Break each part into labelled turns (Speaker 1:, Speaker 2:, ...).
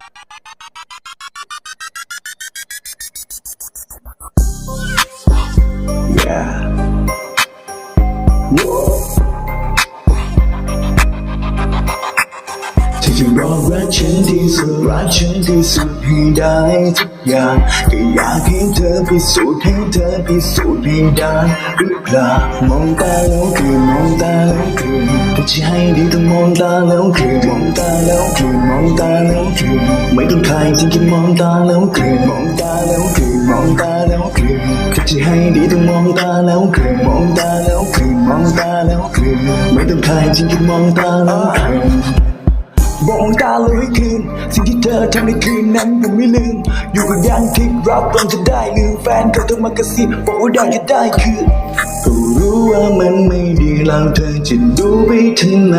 Speaker 1: Thank you. จะบอกรักฉันที่สุดรักฉันที่สุดให้ได้ทุกอย่างก็อยากให้เธอพิสูจน์ให้เธอพิสูจน์ให้ได้หรือเปล่ามองตาแล้วคืนมองตาแล้วคืนก็จะให้ดีต้องมองตาแล้วคืนมองตาแล้วคืนมองตาแล้วคืนไม่ต้องใครที่จะมองตาแล้วคืนมองตาแล้วคืนมองตาแล้วคืนก็จะให้ดีต้องมองตาแล้วคืนมองตาแล้วคืนมองตาแล้วคืนไม่ต้องใครที่จะมองตาแล้วคืน บอกตาเลยคืน สิ่งที่เธอทำในคืนนั้นผมไม่ลืม อยู่กับยังทิพย์รับรองจะได้ลืมแฟนเขาโทรมากระซิบบอกว่าได้จะได้คืนก็รู้ว่ามันไม่ดีแล้วเธอจะดูไปทำไม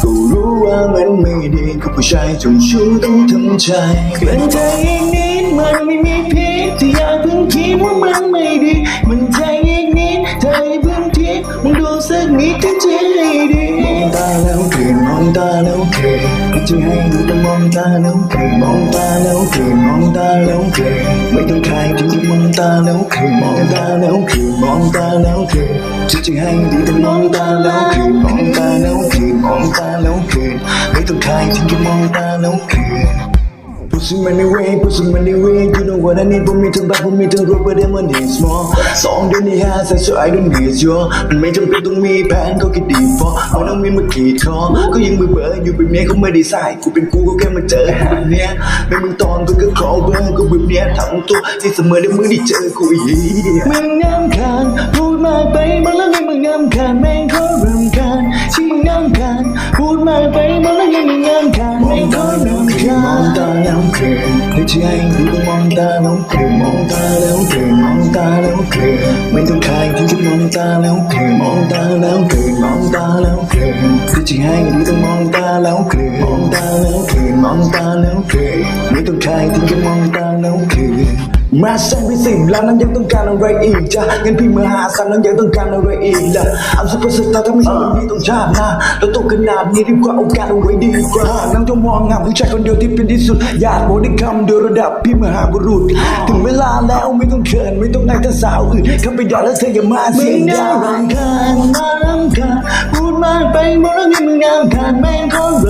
Speaker 1: ก็รู้ว่ามันไม่ดีกับผู้ชายเจงชู้ต้องทำใจเกินใจอีกนิดมันไม่มีพิษที่อยากเพิ่งคิดว่ามันไม่ดี มันใจอีกนิดเธออย่าเพิ่งคิดมันดูสักนิดที่จะให้ดีมองตาแล้วคืนมองตาแล้วคืน จะให้ดูต้องมองตาแล้วคืนมองตาแล้วคืนมองตาแล้วคืนไม่ต้องใครที่จะมองตาแล้วคืนมองตาแล้วคืนมองตาแล้วคืนจะจะให้ดีต้องมองตาแล้วคืนมองตาแล้วคืนมองตาแล้วคืนไม่ต้องใครที่จะมองตาแล้วคื Pushing money away, pushing money away You know what I need, put me to back, put me to rope But them money is more สองเดือนที่ห้าใส่ so I don't need you มันไม่จำเป็นต้องมีแผนก็แค่ดีพอไม่ต้องมีมาขีดคอก็ยังเบื่อเบื่ออยู่เป็นเมียเขาไม่ได้ใส่กูเป็นกูก็แค่มาเจอหาเนี้ยไม่มึงตอนก็ก็ขอเบอร์ก็แบบเนี้ยทั้งตัวที่เสมอในมือที่เจอกูอีกมึงงามคานพูดมากไปหมดแล้วไงมึงงามคานแม่งขารำคาญ ที่มึงงามคานพูดมากไปหมดแล้วไงมึงามคานม่งเขารำคาญมองตาแล้วคืนให้ใจดูต้องมองตาแล้วคืนมองตาแล้วคืนมองตาแล้วคืนไม่ต้องใครที่จะมองตาแล้วคืนมองตาแล้วคืนมองตาแล้วคืนให้ใจดูต้องมองตาแล้วคืนมองตาแล้วคืนมองตาแล้วคืนไม่ต้องใครที่จะมองตา มาแซงไปสิบล้านนั้นยังต้องการอะไรอีกจ้ะเงินพี่มหาศาลนั้นยังต้องการอะไรอีกล่ะอัมสุภาษิตถ้าไม่ใช่วันนี้ต้องชาติหน้าเราโตขนาดนี้ดีกว่าโอกาสเอาไว้ดีกว่านั่งจะมองงามผู้ชายคนเดียวที่เป็นที่สุด อยากบอกได้คำเดียวระดับพี่มหาบุรุษ ถึงเวลาแล้วไม่ต้องเขินไม่ต้องนั่งแต่สาวอื่นเข้าไปยอดแล้วเธออย่ามาเสียงดังรำคาญมารำคาญพูดมากไปหมดแล้วนี่มึงงามขาดแม่งก็รำคาญที่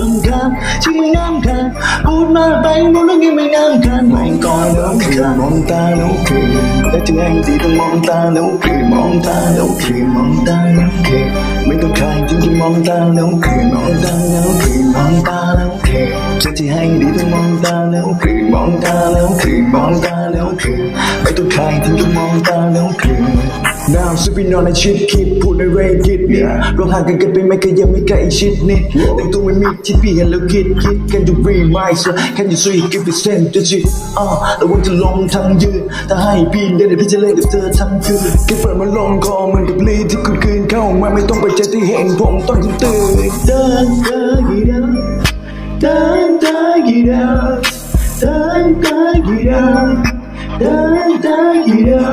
Speaker 1: มึงงามขาดพูดมากไปหมดแล้วนี่มึงงามขาดแม่งก็รำคาญมองตาแล้วคืนแล้วจะไงดีต้องมองตาแล้วคืนมองตาแล้วคืนมองตาแล้วคืนไม่ต้องใครจริงจะมองตาแล้วคืนมองตาแล้วคืนมองตาแล้วคืนจะที่ให้ดีต้องมองตาแล้วคืนมองตาแล้วคืนมองตาแล้วคืนไม่ต้องใครจริงจะมองตาแล้วคือ น Now sipping on a chip คิดพูดในเรกิดเนี่ยเราห่างกันกันไปไม่เคยยังไม่ใกล้ชิดนิดแต่งตัวไม่มีที่พี่เห็นแล้วคิดคิด Can you read my soul Can you see give it sense จะจิตอ่าแต่ว่าจะลงทางยืนถ้าให้พี่เดินเดี๋ยวพี่จะเล่นกับเธอทั้งคืนแค่เปิดมาลงคอเหมันกับลีที่คุณคืนเข้ามาไม่ต้องไปเจอที่เห็นผมต้องตื่นเดินเดินกี่เดินเดินเดินกี่เดินเดินเดินกี่เดินเดินเดินกี่เดิ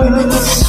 Speaker 1: น